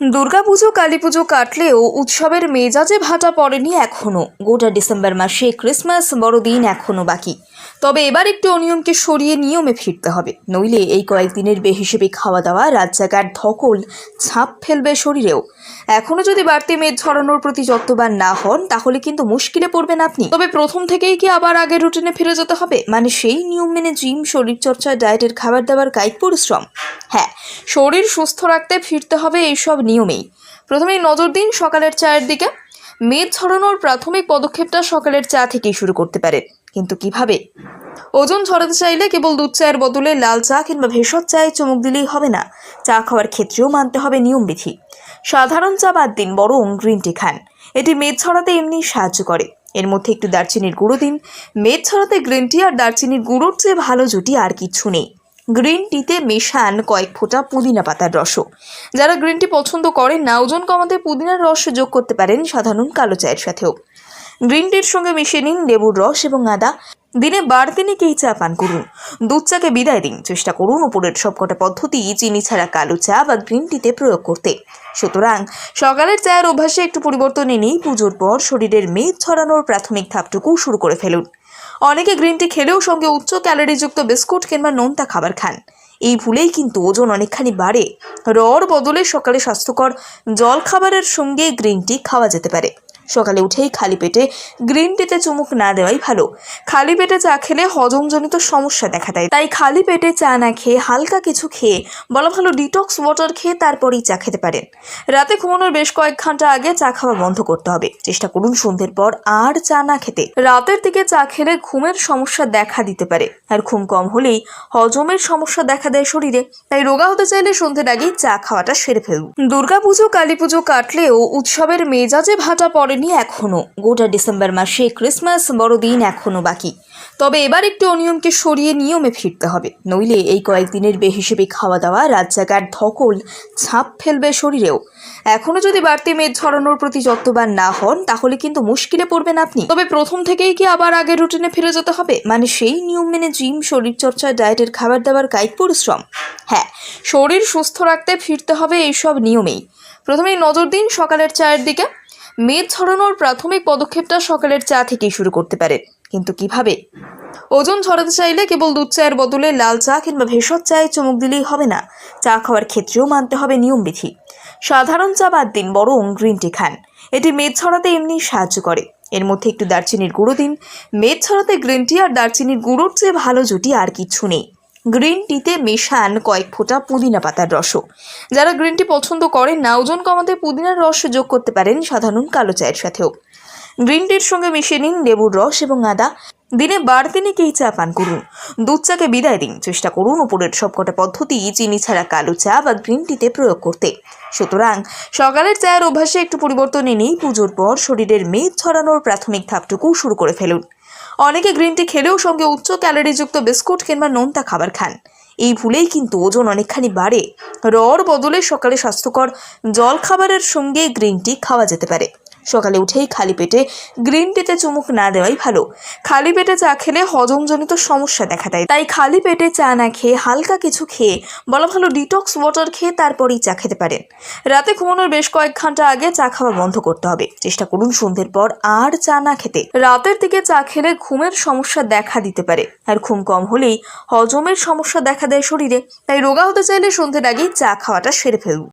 দুর্গাপুজো কালীপুজো কাটলেও উৎসবের মেজাজে ভাটা পড়েনি এখনও গোটা ডিসেম্বর মাসে ক্রিসমাস বড়দিন এখনও বাকি। তবে এবার একটু অনিয়মকে সরিয়ে নিয়মে ফিরতে হবে। নইলে এই কয়েকদিনের বেহিসেবে খাওয়া দাওয়া রাত জাগার ধকল, ছাপ ফেলবে শরীরেও। এখনও যদি বাড়তি মেদ ছড়ানোর প্রতি যত্নবান না হন, তাহলে কিন্তু মুশকিলে পড়বেন আপনি। তবে প্রথম থেকেই কি আবার আগের রুটিনে ফিরে যেতে হবে? মানে সেই নিয়ম মেনে জিম, শরীরচর্চা, ডায়েটের খাবার দাবার, কায়িক পরিশ্রম। হ্যাঁ শরীর সুস্থ রাখতে ফিরতে হবে এইসব নিয়মেই। প্রথমেই নজর দিন সকালের চায়ের দিকে। মেদ ছড়ানোর প্রাথমিক পদক্ষেপটা সকালের চা থেকেই শুরু করতে পারেন। কিন্তু কীভাবে? ওজন ঝরাতে চাইলে কেবল দুধ চায়ের বদলে লাল চা কিংবা ভেষজ চায়ে চুমুক দিলেই হবে না। চা খাওয়ার ক্ষেত্রেও মানতে হবে নিয়মবিধি সাধারণ চা বাদ দিন, বরং গ্রিন টি খান। এটি মেদ ছড়াতে এমনি সাহায্য করে। এর মধ্যে একটু দারচিনির গুঁড়ো দিন। মেদ ছড়াতে গ্রিন টি আর দারচিনির গুঁড়োর চেয়ে ভালো জুটি আর কিচ্ছু নেই। গ্রিন টিতে মেশান কয়েক ফোঁটা পুদিনা পাতার রসও। যারা গ্রিন টি পছন্দ করেন না, ওজন কমাতে পুদিনার রস যোগ করতে পারেন সাধারণ কালো চায়ের সাথেও। গ্রিন টির সঙ্গে মিশিয়ে নিন লেবুর রস এবং আদা। দিনে বারদিনেকেই চা পান করুন। দুধ চাকে বিদায় দিন। চেষ্টা করুন উপরের সবকটা পদ্ধতি, চিনি ছাড়া কালো চা বা গ্রিন টিতে প্রয়োগ করতে। সুতরাং সকালের চায়ের অভ্যাসে একটু পরিবর্তন এনেই পুজোর পর শরীরের মেদ ছড়ানোর প্রাথমিক ধাপটুকু শুরু করে ফেলুন। অনেকে গ্রিন টি খেলেও সঙ্গে উচ্চ ক্যালোরিযুক্ত বিস্কুট কিংবা নোনতা খাবার খান। এই ভুলেই কিন্তু ওজন অনেকখানি বাড়ে। রর বদলে সকালে স্বাস্থ্যকর জল খাবারের সঙ্গে গ্রিন টি খাওয়া যেতে পারে। সকালে উঠেই খালি পেটে গ্রিন টিতে চুমুক না দেওয়াই ভালো। খালি পেটে চা খেলে হজমজনিত সমস্যা দেখা দেয়। তাই খালি পেটে চা না খেয়ে হালকা কিছু খেয়ে বলা ভালো ডিটক্স ওয়াটার খেয়ে তারপরেই চা খেতে পারেন। রাতে ঘুমানোর বেশ কয়েক ঘণ্টা আগে চা খাওয়া বন্ধ করতে হবে। চেষ্টা করুন সন্ধ্যের পর আর চা না খেতে। রাতের দিকে চা খেলে ঘুমের সমস্যা দেখা দিতে পারে। আর ঘুম কম হলেই হজমের সমস্যা দেখা দেয় শরীরে। তাই রোগা হতে চাইলে সন্ধ্যের আগেই চা খাওয়াটা সেরে ফেলুন। দুর্গাপুজো, কালীপুজো কাটলেও উৎসবের মেজাজে ভাটা পড়েনি এখনও গোটা ডিসেম্বর মাসে ক্রিসমাস বড়দিন এখনও বাকি। তবে এবার একটু অনিয়মকে সরিয়ে নিয়মে ফিরতে হবে। নইলে এই কয়েকদিনের বেহিসেবে খাওয়া দাওয়া রাত জাগার ধকল ছাপ ফেলবে শরীরেও। এখনও যদি বাড়তি মেদ ছড়ানোর প্রতি যত্নবান না হন, তাহলে কিন্তু মুশকিলে পড়বেন আপনি। তবে প্রথম থেকেই কি আবার আগের রুটিনে ফিরে যেতে হবে? মানে সেই নিয়ম মেনে জিম, শরীরচর্চা, ডায়েটের খাবার দাবার কায়িক পরিশ্রম? হ্যাঁ শরীর সুস্থ রাখতে ফিরতে হবে এইসব নিয়মেই। প্রথমেই নজর দিন সকালের চায়ের দিকে। মেদ ছড়ানোর প্রাথমিক পদক্ষেপটা সকালের চা থেকেই শুরু করতে পারেন কিন্তু কীভাবে? ওজন ঝরাতে চাইলে কেবল দুধ চায়ের বদলে লাল চা কিংবা ভেষজ চায়ে চুমুক দিলেই হবে না। চা খাওয়ার ক্ষেত্রেও মানতে হবে নিয়মবিধি সাধারণ চা বাদ দিন, বরং গ্রিন টি খান। এটি মেদ ছড়াতে এমনি সাহায্য করে। এর মধ্যে একটু দারচিনির গুঁড়ো দিন। মেদ ছড়াতে গ্রিন টি আর দারচিনির গুঁড়োর চেয়ে ভালো জুটি আর কিছু নেই। গ্রিন টিতে মেশান কয়েক ফোঁটা পুদিনা পাতার রসও। যারা গ্রিন টি পছন্দ করেন, না ওজন কমাতে পুদিনার রস যোগ করতে পারেন সাধারণ কালো চায়ের সাথেও। গ্রিন টির সঙ্গে মিশিয়ে নিন লেবুর রস এবং আদা। দিনে বারদিনেকেই চা পান করুন। দুধ চাকে বিদায় দিন। চেষ্টা করুন উপরের সবকটা পদ্ধতি চিনি ছাড়া কালো চা বা গ্রিন টিতে প্রয়োগ করতে। সুতরাং সকালের চায়ের অভ্যাসে একটু পরিবর্তন এনেই পুজোর পর শরীরের মেদ ছড়ানোর প্রাথমিক ধাপটুকু শুরু করে ফেলুন। অনেকে গ্রিন টি খেলেও সঙ্গে উচ্চ ক্যালোরিযুক্ত বিস্কুট কিংবা নোনতা খাবার খান। এই ভুলেই কিন্তু ওজন অনেকখানি বাড়ে। রড় বদলে সকালে স্বাস্থ্যকর জল খাবারের সঙ্গে গ্রিন টি খাওয়া যেতে পারে। সকালে উঠেই খালি পেটে গ্রিন টিতে চুমুক না দেওয়াই ভালো। খালি পেটে চা খেলে হজমজনিত সমস্যা দেখা দেয়। তাই খালি পেটে চা না খেয়ে হালকা কিছু খেয়ে, বলা ভালো ডিটক্স ওয়াটার খেয়ে তারপরেই চা খেতে পারেন। রাতে ঘুমানোর বেশ কয়েক ঘণ্টা আগে চা খাওয়া বন্ধ করতে হবে। চেষ্টা করুন সন্ধ্যের পর আর চা না খেতে। রাতের দিকে চা খেলে ঘুমের সমস্যা দেখা দিতে পারে। আর ঘুম কম হলেই হজমের সমস্যা দেখা দেয় শরীরে। তাই রোগা হতে চাইলে সন্ধ্যের আগেই চা খাওয়াটা সেরে ফেলুন।